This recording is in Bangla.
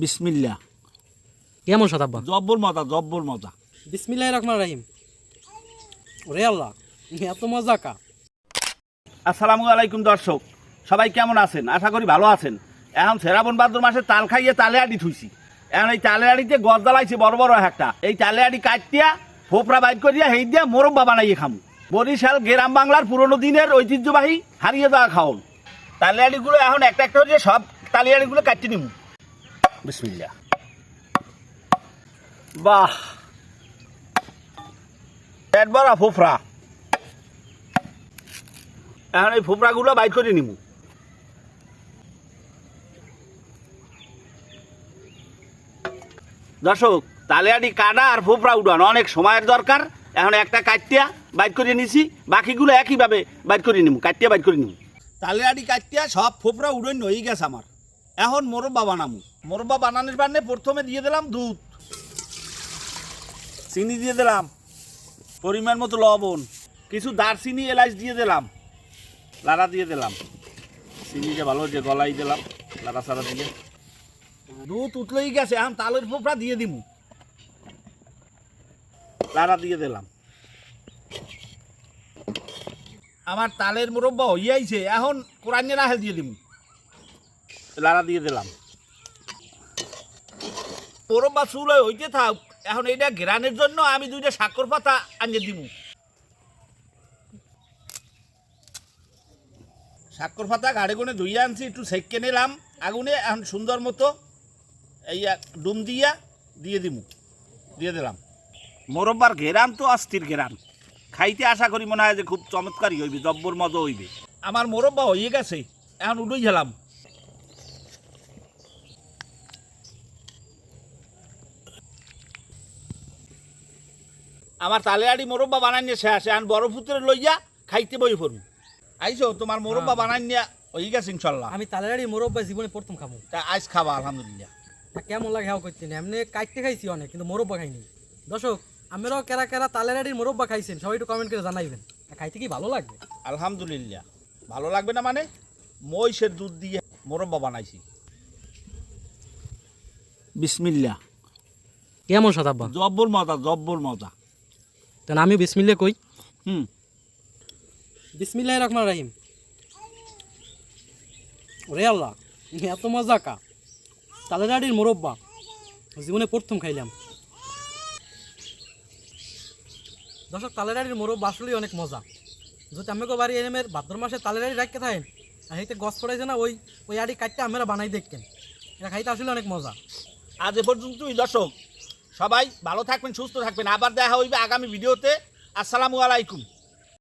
বিসমিল্লা কেমন শতাব্বা জব্বর মজা জব্বর মজা। বিসমিল্লাহ রহমান রাহিম। ওরে আল্লাহ এত মজা কা? আসসালামু আলাইকুম দর্শক সবাই কেমন আছেন? আশা করি ভালো আছেন। এখন শ্রাবণ ভাদ্র মাসে তাল খাইয়ে তালে আড়ি থুইছি। এখন এই তালে আড়িতে গজ বড় বড় একটা। এই তালে আড়ি কাটিয়া ফোপরা বাইর করিয়া হেই দিয়া মোরব্বা বানাইয়ে খামু। বরিশাল গ্রাম বাংলার পুরনো দিনের ঐতিহ্যবাহী হারিয়ে যাওয়া খাওন তালে আড়িগুলো এখন একটা একটা করে সব তালে আড়িগুলো কাটিয়ে নিমু। বিসমিল্লা বাহ। বড়া ফোফরা। এখন এই ফোপড়াগুলো বাইর করে নিমু। দর্শক তালেয়াটি কাটা আর ফোপড়া উঠানো অনেক সময়ের দরকার। এখন একটা কাটিয়া বাইট করে নিছি, বাকিগুলো একইভাবে বাইট করে নিব কাটিয়া বাইর করে নিমু। তালেয়াটি কাটিয়া সব ফোপড়া উড়ে হয়ে গেছে আমার। এখন মোরব্বা বানামু। মোরব্বা বানানোর বান্নে প্রথমে দিয়ে দিলাম দুধ। চিনি দিয়ে দিলাম, পরিমাণ মতো লবণ, কিছু দারচিনি, এলাচ দিয়ে দিলাম, লাড়া দিয়ে দিলাম। চিনিটা ভালো যে গলাই দিলাম, লাড়া সাড়া দিয়ে। দুধ উতলেই গেছে, এখন তালের ফোপড়া দিয়ে দিমু। লাড়া দিয়ে দিলাম। আমার তালের মুরব্বা হইয়াইছে, এখন কোরআনে রাহেল দিয়ে দিমু। লাড়া দিয়ে দিলাম। মুরব্বা চুল হইতে থাক। এখন এইটা ঘেরানের জন্য আমি দুইটা সাক্ষর পাতা আনিয়ে দিব সাক্ষর পাতা গাড়ি গুনে ধুইয়া আনছি একটু সেঁকে নিলাম। আগুনে এখন সুন্দর মতো এই ডুম দিয়া দিয়ে দিমু। দিয়ে দিলাম। মোরব্বার ঘেরান তো অস্থির ঘেরান। খাইতে আশা করি মনে হয় যে খুব চমৎকারই হইবে জব্বর মজা হইবে। আমার মোরব্বা হয়ে গেছে এখন উডুই গেলাম আমার তালেয়াড়ি মোরব্বা বানাই নিয়ে শেষ এখন বড় পুত্রে লইয়া খাইতে বই পড়ু আইসো তোমার মোরব্বা বানাই নিয়ে হয়ে গেছে ইনশাল্লাহ। আমি তালেরাড়ি মোরব্বা জীবনে প্রথম খাব তা আইস খাবা আলহামদুলিল্লাহ। তা কেমন লাগে হাও করতে এমনি কাটতে খাইছি অনেক কিন্তু মোরব্বা খাইনি। দর্শক আমরাও কেরা কেরা তালেরাড়ির মোরব্বা খাইছেন সবাই একটু কমেন্ট করে জানাইবেন। খাইতে কি ভালো লাগবে? আলহামদুলিল্লাহ। ভালো লাগবে না মানে? মহিষের দুধ দিয়ে মোরব্বা বানাইছি। বিসমিল্লা কেমন শতাব্বা জব্বর মজা জব্বর মজা। তাহলে আমি বিসমিল্লা কই। হুম। বিসমিল্লাহ রহমান রাহিম। ওরে আল্লাহ এত মজা কা। তালেরাড়ির মোরব্বা জীবনে প্রথম খাইলাম। দর্শক তালেরাড়ির মোরব্বা আসলেই অনেক মজা। যদি আমাকে বাড়ি এনের ভাদ্র মাসে তালেরাড়ি রাখতে থাকেন আর সেইতে গছ পড়াইছে না ওই ওই আড়ি কাটতে আমরা বানাই দেখতেন। এটা খাইতে আসলে অনেক মজা। আজ এ পর্যন্তই দর্শক। সবাই ভালো থাকবেন সুস্থ থাকবেন। আবার দেখা হইবে আগামী ভিডিওতে। আসসালামু আলাইকুম।